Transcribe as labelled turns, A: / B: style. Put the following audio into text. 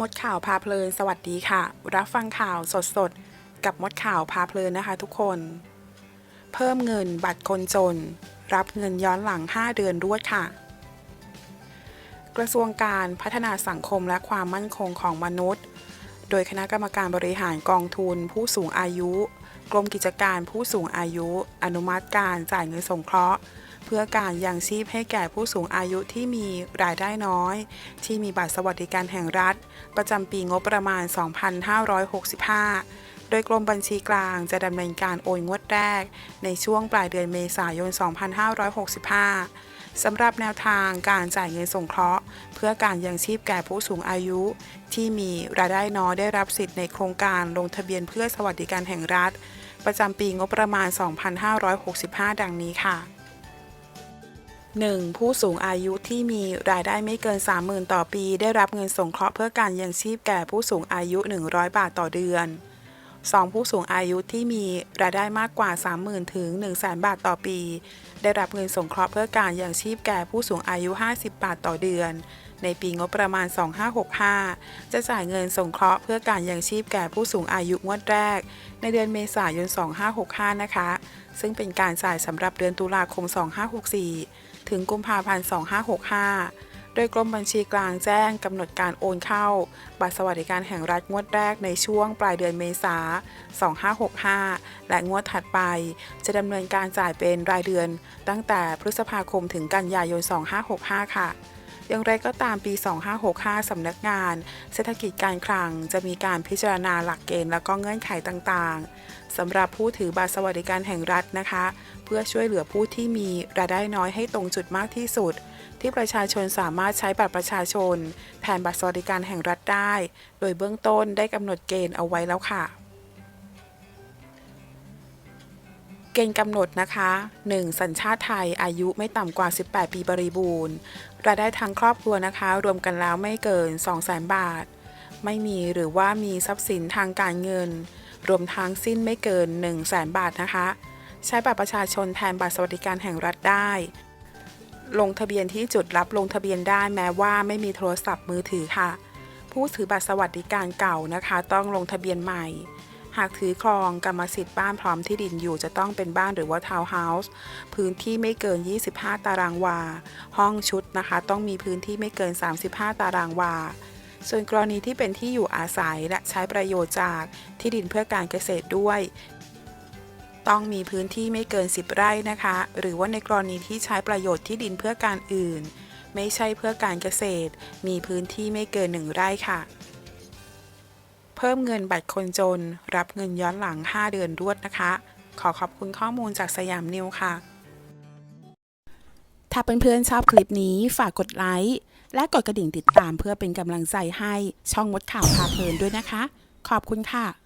A: มดข่าวพาเพลิน สวัสดีค่ะ รับฟังข่าวสดๆกับมดข่าวพาเพลินนะคะทุกคน เพิ่มเงินบัตรคนจน รับเงินย้อนหลัง 5 เดือนรวดค่ะ กระทรวงการพัฒนาสังคมและความมั่นคงของมนุษย์ โดยคณะกรรมการบริหารกองทุน ผู้สูงอายุ กรมกิจการผู้สูงอายุ อนุมัติการจ่ายเงินสงเคราะห์ เพื่อการยังชีพให้แก่ผู้สูงอายุที่มีรายได้น้อย ที่มีบัตรสวัสดิการแห่งรัฐ ประจำปีงบประมาณ 2565 โดยกรมบัญชีกลางจะดำเนินการโอนงวดแรก ในช่วงปลายเดือนเมษายน 2565สำหรับแนวทางการจ่ายเงินสงเคราะห์ เพื่อการยังชีพแก่ผู้สูงอายุ ที่มีรายได้น้อยได้รับสิทธิ์ในโครงการลงทะเบียนเพื่อสวัสดิการแห่งรัฐ ประจำปีงบประมาณ 2565 ดังนี้ค่ะ 1. ผู้สูงอายุที่มีรายได้ไม่เกิน 30,000 ต่อปี ได้รับเงินสงเคราะห์เพื่อการยังชีพแก่ผู้สูงอายุ 100 บาทต่อเดือน 2. ผู้สูงอายุที่มีรายได้มากกว่า 30,000 ถึง 100,000 บาทต่อปี ได้รับเงินสงเคราะห์เพื่อการยังชีพแก่ผู้สูงอายุ 50 บาทต่อเดือน ในปีงบประมาณ 2565 จะจ่ายเงินสงเคราะห์เพื่อการยังชีพแก่ผู้สูงอายุงวดแรก ในเดือนเมษายน 2565 นะคะ ซึ่งเป็นการจ่ายสำหรับเดือนตุลาคม 2564 ถึงกุมภาพันธ์ 2565 โดยกรมบัญชีกลางแจ้งกำหนดการโอนเข้า บัตรสวัสดิการแห่งรัฐงวดแรกในช่วงปลายเดือนเมษา 2565 และงวดถัดไป จะดำเนินการจ่ายเป็นรายเดือน ตั้งแต่พฤษภาคมถึงกันยายน 2565 ค่ะ อย่างไรก็ตามปี 2565 สำนักงาน เศรษฐกิจการคลัง จะมีการพิจารณาหลักเกณฑ์และก็เงื่อนไขต่างๆสำหรับผู้ถือบัตรสวัสดิการแห่งรัฐนะคะ เพื่อช่วยเหลือผู้ที่มีรายได้น้อยให้ตรงจุดมากที่สุด ที่ประชาชนสามารถใช้บัตรประชาชน แทนบัตรสวัสดิการแห่งรัฐได้ โดยเบื้องต้นได้กำหนดเกณฑ์เอาไว้แล้วค่ะ เกณฑ์กำหนดนะคะ 1. สัญชาติไทยอายุไม่ต่ำกว่า 18 ปีบริบูรณ์รายได้ทางครอบครัวนะคะ รวมกันแล้วไม่เกิน 200,000 บาท ไม่มีหรือว่ามีทรัพย์สินทางการเงิน รวมทั้งสิ้นไม่เกิน 100,000บาทนะคะ ใช้บัตรประชาชนแทนบัตรสวัสดิการแห่งรัฐได้ ลงทะเบียนที่จุดรับลงทะเบียนได้แม้ว่าไม่มีโทรศัพท์มือถือค่ะ ผู้ถือบัตรสวัสดิการเก่านะคะ ต้องลงทะเบียนใหม่ หากถือครองกรรมสิทธิ์บ้านพร้อมที่ดินอยู่จะต้องเป็นบ้านหรือว่าทาวน์เฮาส์พื้นที่ไม่เกิน 25 ตารางวา ห้องชุดนะคะ ต้องมีพื้นที่ไม่เกิน 35 ตารางวา ส่วนกรณีที่เป็นที่อยู่อาศัยและใช้ประโยชน์จากที่ดินเพื่อการเกษตรด้วย ต้องมีพื้นที่ไม่เกิน 10 ไร่นะคะ หรือว่าในกรณีที่ใช้ประโยชน์ที่ดินเพื่อการอื่น ไม่ใช่เพื่อการเกษตร มีพื้นที่ไม่เกิน 1 ไร่ค่ะ เพิ่มเงินบัตรคนจน รับเงินย้อนหลัง 5 เดือนรวดนะคะ ขอขอบคุณข้อมูลจากสยามนิวค่ะ ถ้าเพื่อนๆชอบคลิปนี้ฝากกดไลค์และกดกระดิ่งติดตามเพื่อเป็นกำลังใจให้ช่องมดข่าวพาเพลินด้วยนะคะ ขอบคุณค่ะ